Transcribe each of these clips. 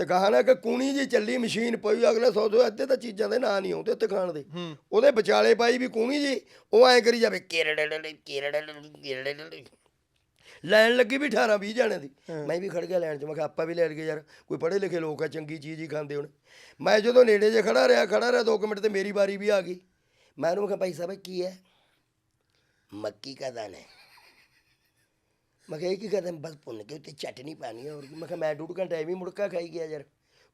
ਤੇ ਕਹਾ ਨਾ ਕਿ ਕੂਣੀ ਜੀ ਚੱਲੀ ਮਸ਼ੀਨ ਪਈ ਅਗਲੇ ਸੌ ਸੌ ਅੱਧੇ ਤਾਂ ਚੀਜ਼ਾਂ ਦੇ ਨਾਂ ਨਹੀਂ ਆਉਂਦੇ ਉੱਤੇ ਖਾਣ ਦੇ। ਉਹਦੇ ਵਿਚਾਲੇ ਪਾਈ ਵੀ ਕੂਣੀ ਜੀ ਉਹ ਐਂ ਕਰੀ ਜਾਵੇ ਕਿਰੜੜੜ ਕਿਰੜੜੜ ਕਿਰੜੜੜ ਲੈਣ ਲੱਗੀ ਵੀ 18 20 ਜਾਣੇ ਦੀ। ਮੈਂ ਵੀ ਖੜ ਗਿਆ ਲੈਣ 'ਚ ਮੈਂ ਕਿਹਾ ਆਪਾਂ ਵੀ ਲੈਣ ਗਏ ਯਾਰ ਕੋਈ ਪੜ੍ਹੇ ਲਿਖੇ ਲੋਕ ਆ ਚੰਗੀ ਚੀਜ਼ ਹੀ ਖਾਂਦੇ ਹੁਣ। ਮੈਂ ਜਦੋਂ ਨੇੜੇ ਜੇ ਖੜਾ ਰਿਹਾ ਖੜਾ ਰਿਹਾ 2 ਮਿੰਟ ਤੇ ਮੇਰੀ ਵਾਰੀ ਵੀ ਆ ਗਈ। ਮੈਂ ਉਹਨੂੰ ਕਿਹਾ ਭਾਈ ਸਾਹਿਬ ਕੀ ਹੈ? ਮੱਕੀ ਦਾ ਦਾਣਾ ਹੈ। ਮੈਂ ਕਿਹਾ ਇਹ ਕੀ ਕਰਦੇ ਬਸ ਭੁੰਨ ਕੇ ਉੱਤੇ ਚਟਨੀ ਪਾਣੀ ਹੋਰ ਕੀ? ਮੈਂ ਕਿਹਾ ਮੈਂ ਡੂਢ ਘੰਟਾ ਐਵੇਂ ਮੁੜਕਾ ਖਾਈ ਗਿਆ ਯਾਰ।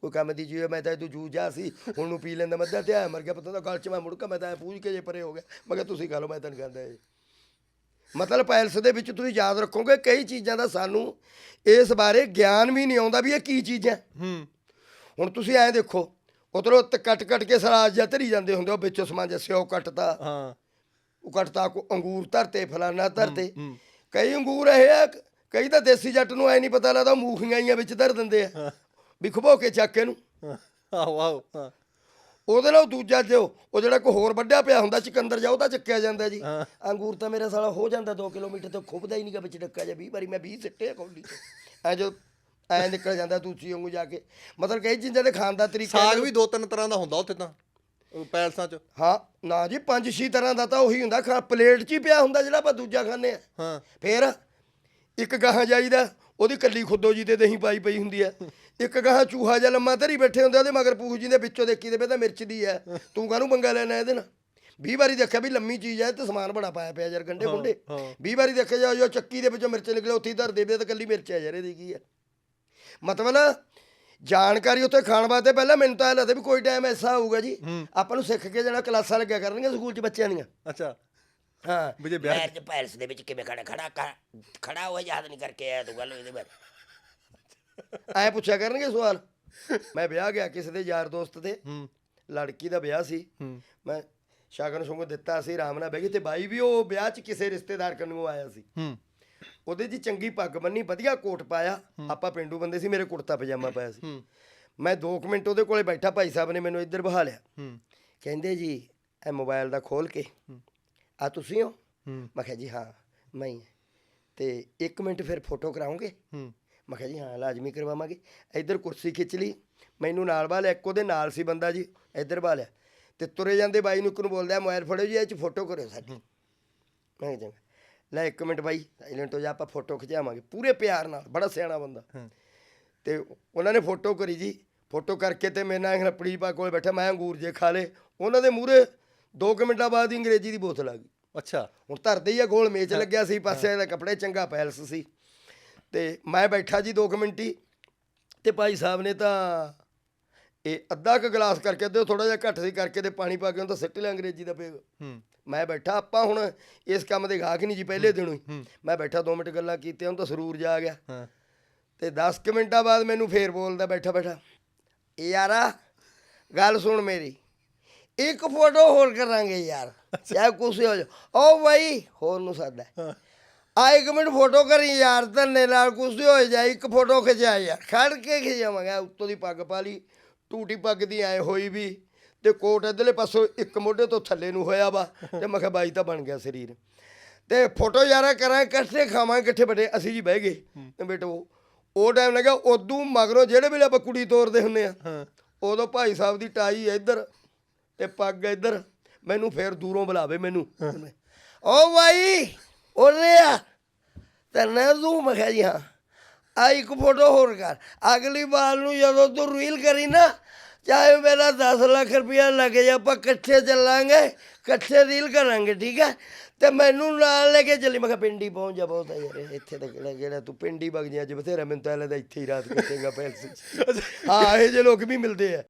ਕੋਈ ਕੰਮ ਦੀ ਹੈ, ਮੈਂ ਤਾਂ ਤੂੰ ਜੂ ਜਾ ਸੀ ਹੁਣ ਨੂੰ ਪੀ ਲੈਂਦਾ ਮੱਧਾ ਤੇ ਆ। ਮਰ ਗਿਆ ਪਤਾ ਤਾਂ ਗਲ ਚ ਮੈਂ ਮੁੜਕਾ ਮੈਂ ਤਾਂ ਪੂਜ ਕੇ ਜੇ ਪਰੇ ਹੋ ਗਿਆ। ਮੈਂ ਕਿਹਾ ਤੁਸੀਂ ਖਾ ਲਓ ਮੈਂ ਤਾਂ ਨਹੀਂ ਖਾਂਦਾ ਇਹ। ਮਤਲਬ ਪੈਲਸ ਦੇ ਵਿੱਚ ਤੁਸੀਂ ਯਾਦ ਰੱਖੋਗੇ ਕਈ ਚੀਜ਼ਾਂ ਦਾ ਸਾਨੂੰ ਇਸ ਬਾਰੇ ਗਿਆਨ ਵੀ ਨਹੀਂ ਆਉਂਦਾ ਵੀ ਇਹ ਕੀ ਚੀਜ਼। ਹੈ। ਹੁਣ ਤੁਸੀਂ ਐਂ ਦੇਖੋ ਉਧਰੋਂ ਕੱਟ ਕੱਟ ਕੇ ਸਲਾਦ ਜਾਂ ਧਰੀ ਜਾਂਦੇ ਹੁੰਦੇ ਉਹ ਵਿੱਚੋਂ ਸਮਾਂ ਜਿਹਾ ਸਿਓ ਕੱਟਤਾ। ਹਾਂ। ਉਹ ਕੱਟਤਾ ਕੋ ਅੰਗੂਰ ਧਰਤੇ ਫਲਾਨਾ ਧਰਤੇ। ਕਈ ਅੰਗੂਰ ਇਹ ਆ ਕਈ ਤਾਂ ਦੇਸੀ ਜੱਟ ਨੂੰ ਐ ਨਹੀਂ ਪਤਾ ਲੱਗਦਾ ਮੂਖੀਆਂ ਹੀ ਵਿੱਚ ਧਰ ਦਿੰਦੇ ਆ। ਵੀ ਖਬੋ ਕੇ ਚੱਕ ਇਹਨੂੰ। ਆਹੋ ਹਾਂ। ਉਹਦੇ ਨਾਲ ਦੂਜਾ ਜੋ ਉਹ ਜਿਹੜਾ ਕੋਈ ਹੋਰ ਵੱਡਿਆ ਪਿਆ ਹੁੰਦਾ ਚਿਕੰਦਰ ਜਾ ਉਹ ਤਾਂ ਚੱਕਿਆ ਜਾਂਦਾ ਜੀ। ਅੰਗੂਰ ਤਾਂ ਮੇਰਾ ਸਾਲਾ ਹੋ ਜਾਂਦਾ 2 ਕਿਲੋਮੀਟਰ ਤੋਂ ਖੁੱਬਦਾ ਹੀ ਨਹੀਂਗਾ ਵਿੱਚ ਡੱਕਾ ਜਾ 20 ਵਾਰੀ ਮੈਂ 20 ਸਿੱਟੇ ਆ ਕੌਲੀ। ਐ ਜੋ ਐ ਨਿਕਲ ਜਾਂਦਾ ਦੂਜੀ ਵਾਂਗੂ ਜਾ ਕੇ। ਮਤਲਬ ਕਈ ਚੀਜ਼ਾਂ ਦੇ ਖਾਣ ਦਾ ਤਰੀਕਾ ਸਾਗ ਵੀ ਦੋ ਤਿੰਨ ਤਰ੍ਹਾਂ ਦਾ ਹੁੰਦਾ ਉੱਥੇ ਤਾਂ। ਪੈਲਸਾਂ 'ਚ। ਹਾਂ ਨਾ ਜੀ ਪੰਜ ਛੇ ਤਰ੍ਹਾਂ ਦਾ ਤਾਂ ਉਹੀ ਹੁੰਦਾ। ਖਾ ਪਲੇਟ 'ਚ ਹੀ ਪਿਆ ਹੁੰਦਾ ਜਿਹੜਾ ਆਪਾਂ ਦੂਜਾ ਖਾਂਦੇ ਆ। ਹਾਂ। ਫੇਰ ਇੱਕ ਗਾਹਾਂ ਜਾਈਦਾ ਉਹਦੀ ਕੱਲੀ ਖੁੱਦੋ ਜੀ ਤੇ ਦਹੀਂ ਪਾਈ ਪਈ ਹੁੰਦੀ ਆ। ਇੱਕ ਗਾਹਾਂ ਚੂਹਾ ਜਿਹਾ ਲੰਮਾ ਧਰੀ ਬੈਠੇ ਹੁੰਦੇ ਆ, ਉਹਦੇ ਮਗਰ ਪੂਛ ਜੀ ਦੇ ਵਿੱਚੋਂ ਦੇਖੀ ਤੇ ਤਾਂ ਮਿਰਚ ਦੀ ਆ। ਤੂੰ ਕਾਹਨੂੰ ਪੰਗਾ ਲੈਣਾ ਇਹਦੇ ਨਾਲ? 20 ਵਾਰੀ ਦੇਖਿਆ ਵੀ ਲੰਮੀ ਚੀਜ਼ ਆ ਤੇ ਸਮਾਨ ਬੜਾ ਪਾਇਆ ਪਿਆ ਯਾਰ ਗੰਡੇ ਗੁੰਡੇ ਹਾਂ। 20 ਵਾਰੀ ਦੇਖਿਆ ਜਾ ਚੱਕੀ ਦੇ ਵਿੱਚੋਂ ਮਿਰਚ ਨਿਕਲੇ ਉੱਥੇ ਹੀ ਧਰ ਦੇਵੇ ਤਾਂ ਕੱਲੀ ਮਿਰਚ ਆ ਯਾਰ ਇਹਦੀ ਕੀ ਆ? ਮਤਲਬ ਨਾ ਜਾਣਕਾਰੀ ਉੱਥੇ ਖਾਣ ਵਾਸਤੇ ਪਹਿਲਾਂ ਮੈਨੂੰ ਤਾਂ ਇਹ ਲੱਗਦਾ ਵੀ ਕੋਈ ਟਾਈਮ ਐਸਾ ਆਊਗਾ ਜੀ। ਆਪਾਂ ਨੂੰ ਸਿੱਖ ਕੇ ਜਾਣਾ ਕਲਾਸਾਂ ਲੱਗਿਆ ਕਰਨਗੀਆਂ ਸਕੂਲ 'ਚ ਬੱਚਿਆਂ ਦੀਆਂ। ਅੱਛਾ। ਹਾਂ। ਵੀ ਜੇ ਵਿਆਹ ਚ ਪੈਲਸ ਦੇ ਵਿੱਚ ਕਿਵੇਂ ਖੜਾ ਖੜਾ ਖੜਾ ਹੋਇਆ ਯਾਦ ਨਹੀਂ ਕਰਕੇ ਆਇਆ ਤੂੰ ਗੱਲ ਇਹਦੇ ਬਾਰੇ? ਐ ਪੁੱਛਿਆ ਕਰਨਗੇ ਸਵਾਲ? ਮੈਂ ਵਿਆਹ ਗਿਆ ਕਿਸੇ ਦੇ ਯਾਰ ਦੋਸਤ ਦੇ। ਹੂੰ। ਲੜਕੀ ਦਾ ਵਿਆਹ ਸੀ। ਹੂੰ। ਮੈਂ ਸ਼ਗਨ ਸ਼ੁੰਗ ਦਿੱਤਾ ਸੀ ਆਰਾਮ ਨਾਲ ਬਹਿ ਗਈ ਤੇ ਬਾਈ ਵੀ ਉਹ ਵਿਆਹ 'ਚ ਕਿਸੇ ਰਿਸ਼ਤੇਦਾਰ ਕੰਨੂ ਆਇਆ ਸੀ। ਹੂੰ। ਉਹਦੇ 'ਚ ਚੰਗੀ ਪੱਗ ਬੰਨੀ ਵਧੀਆ ਕੋਟ ਪਾਇਆ। ਆਪਾਂ ਪਿੰਡੂ ਬੰਦੇ ਸੀ ਮੇਰੇ ਕੁੜਤਾ ਪਜਾਮਾ ਪਾਇਆ ਸੀ। ਮੈਂ 2 ਮਿੰਟ ਉਹਦੇ ਕੋਲੇ ਬੈਠਾ ਭਾਈ ਸਾਹਿਬ ਨੇ ਮੈਨੂੰ ਇੱਧਰ ਬਹਾ ਲਿਆ। ਕਹਿੰਦੇ ਜੀ ਇਹ ਮੋਬਾਈਲ ਦਾ ਖੋਲ ਕੇ ਆ ਤੁਸੀਂ ਹੋ? ਮੈਂ ਕਿਹਾ ਜੀ ਹਾਂ ਮੈਂ ਹੀ। ਤੇ 1 ਮਿੰਟ ਫਿਰ ਫੋਟੋ ਕਰਾਉਂਗੇ। ਮੈਂ ਕਿਹਾ ਜੀ ਹਾਂ ਲਾਜ਼ਮੀ ਕਰਵਾਵਾਂਗੇ। ਇੱਧਰ ਕੁਰਸੀ ਖਿੱਚ ਲਈ। ਮੈਨੂੰ ਨਾਲ ਬਾਲਿਆ ਇੱਕ ਉਹਦੇ ਨਾਲ ਸੀ ਬੰਦਾ ਜੀ ਇੱਧਰ ਬਾਲਿਆ ਤੇ ਤੁਰੇ ਜਾਂਦੇ ਬਾਈ ਨੂੰ ਇੱਕ ਨੂੰ ਬੋਲਦਾ ਮੋਬਾਈਲ ਫੜੋ ਜੀ ਇਹ ਚ ਫੋਟੋ ਕਰਿਓ ਸਾਡੀ। ਮੈਂ ਕਿਹਾ ਲੈ ਇੱਕ ਮਿੰਟ ਬਾਈ ਸਾਇਲੈਂਟ ਹੋ ਜਾ ਆਪਾਂ ਫੋਟੋ ਖਿਚਾਵਾਂਗੇ। ਪੂਰੇ ਪਿਆਰ ਨਾਲ ਬੜਾ ਸਿਆਣਾ ਬੰਦਾ। ਹਾਂ। ਤੇ ਉਹਨਾਂ ਨੇ ਫੋਟੋ ਕਰੀ ਜੀ। ਫੋਟੋ ਕਰਕੇ ਤੇ ਮੇਰੇ ਨਾਲ ਰਪੜੀ ਪਾ ਕੋਲ ਬੈਠਾ ਮੈਂ ਅੰਗੂਰ ਜੇ ਖਾ ਲੇ ਉਹਨਾਂ ਦੇ ਮੂਹਰੇ 2 ਮਿੰਟਾਂ ਬਾਅਦ ਹੀ ਅੰਗਰੇਜ਼ੀ ਦੀ ਬੋਤਲ ਆ ਗਈ। ਅੱਛਾ। ਹੁਣ ਧਰਦੇ ਹੀ ਆ ਗੋਲ ਮੇਚ ਲੱਗਿਆ ਸੀ ਪਾਸੇ ਦਾ ਕੱਪੜੇ ਚੰਗਾ ਪੈਲਸ ਸੀ। ਤੇ ਮੈਂ ਬੈਠਾ ਜੀ 2 ਮਿੰਟੀ ਤੇ ਭਾਈ ਸਾਹਿਬ ਨੇ ਤਾਂ ਇਹ ਅੱਧਾ ਕੁ ਗਲਾਸ ਕਰਕੇ ਤੇ ਥੋੜਾ ਜਿਹਾ ਘੱਟ ਸੀ ਕਰਕੇ ਤੇ ਪਾਣੀ ਪਾ ਕੇ ਉਹਨੂੰ ਤਾਂ ਸਿੱਟ ਲਿਆ ਅੰਗਰੇਜ਼ੀ ਦਾ ਪੇਗ। ਹੂੰ। ਮੈਂ ਬੈਠਾ ਆਪਾਂ ਹੁਣ ਇਸ ਕੰਮ ਦੇ ਗਾਹਕ ਨਹੀਂ ਜੀ ਪਹਿਲੇ ਦਿਨੋਂ ਹੀ। ਮੈਂ ਬੈਠਾ 2 ਮਿੰਟ ਗੱਲਾਂ ਕੀਤੀਆਂ ਉਹਨੂੰ ਤਾਂ ਸਰੂਰ ਜਾ ਗਿਆ। ਹਾਂ। ਤੇ 10 ਕੁ ਮਿੰਟਾਂ ਬਾਅਦ ਮੈਨੂੰ ਫੇਰ ਬੋਲਦਾ ਬੈਠਾ ਬੈਠਾ ਯਾਰਾ ਗੱਲ ਸੁਣ ਮੇਰੀ ਇੱਕ ਫੋਟੋ ਹੋਰ ਕਰਾਂਗੇ ਯਾਰ। ਚਾਹੇ ਕੁਛ ਹੋ ਜਾ ਓ ਬਾਈ ਹੋਰ ਨੂੰ ਸਾਦਾ ਆ ਇੱਕ ਮਿੰਟ ਫੋਟੋ ਕਰੀ ਯਾਰ ਧੰਨੇ ਨਾਲ ਕੁਛ ਹੋ ਜਾ ਇੱਕ ਫੋਟੋ ਖਿਚਾ ਯਾਰ ਖੜ ਕੇ ਖਿਚਾਵਾਂਗਾ ਉੱਤੋਂ ਦੀ ਪੱਗ ਪਾ ਲਈ। ਟੂਟੀ ਪੱਗ ਦੀ ਐ ਹੋਈ ਵੀ ਤੇ ਕੋਟ ਇਧਰਲੇ ਪਾਸੋਂ ਇੱਕ ਮੋਢੇ ਤੋਂ ਥੱਲੇ ਨੂੰ ਹੋਇਆ ਵਾ ਤੇ ਮੈਂ ਕਿਹਾ ਬਾਈ ਤਾਂ ਬਣ ਗਿਆ ਸਰੀਰ। ਤੇ ਫੋਟੋ ਯਾਰਾ ਕਰਾਂ ਇਕੱਠੇ ਖਾਵਾਂ ਇਕੱਠੇ ਬੜੇ ਅਸੀਂ ਜੀ ਬਹਿ ਗਏ। ਤੇ ਬੇਟੋ ਉਹ ਟਾਈਮ ਲੱਗਾ ਉਦੋਂ ਮਗਰੋਂ ਜਿਹੜੇ ਵੇਲੇ ਆਪਾਂ ਕੁੜੀ ਤੋਰਦੇ ਹੁੰਨੇ ਆ ਹਾਂ। ਉਦੋਂ ਭਾਈ ਸਾਹਿਬ ਦੀ ਟਾਈ ਇੱਧਰ ਤੇ ਪੱਗ ਇੱਧਰ ਮੈਨੂੰ ਫੇਰ ਦੂਰੋਂ ਬੁਲਾਵੇ ਮੈਨੂੰ। ਓ ਭਾਈ ਉਰੇ ਆ। ਤੇ ਨਾ ਤੂੰ ਮੈਂ ਕਿਹਾ ਜੀ ਹਾਂ। ਆ ਇੱਕ ਫੋਟੋ ਹੋਰ ਕਰ। ਅਗਲੀ ਵਾਰ ਨੂੰ ਜਦੋਂ ਤੂੰ ਰੀਲ ਕਰੀ ਨਾ ਚਾਹੇ ਮੇਰਾ 10 ਲੱਖ ਰੁਪਇਆ ਲੱਗ ਜਾ ਆਪਾਂ ਇਕੱਠੇ ਚੱਲਾਂਗੇ ਇਕੱਠੇ ਰੀਲ ਕਰਾਂਗੇ ਠੀਕ ਹੈ? ਤੇ ਮੈਨੂੰ ਨਾਲ ਲੈ ਕੇ ਚੱਲੀ। ਮੈਂ ਕਿਹਾ ਪਿੰਡੀ ਪਹੁੰਚ ਜਾ ਬਹੁਤ ਆ ਯਾਰ ਇੱਥੇ ਤਾਂ ਕਿਹੜਾ ਜਿਹੜਾ ਤੂੰ ਪਿੰਡੀ ਵਗ ਜੀ ਅੱਜ ਬਥੇਰਾ ਮੈਨੂੰ ਤਾਂ ਲੱਗਦਾ ਇੱਥੇ ਹੀ ਰਾਤ ਕੱਟੇਗਾ ਪੈਲਸ 'ਚ। ਹਾਂ ਇਹ ਜੇ ਲੋਕ ਵੀ ਮਿਲਦੇ ਆ।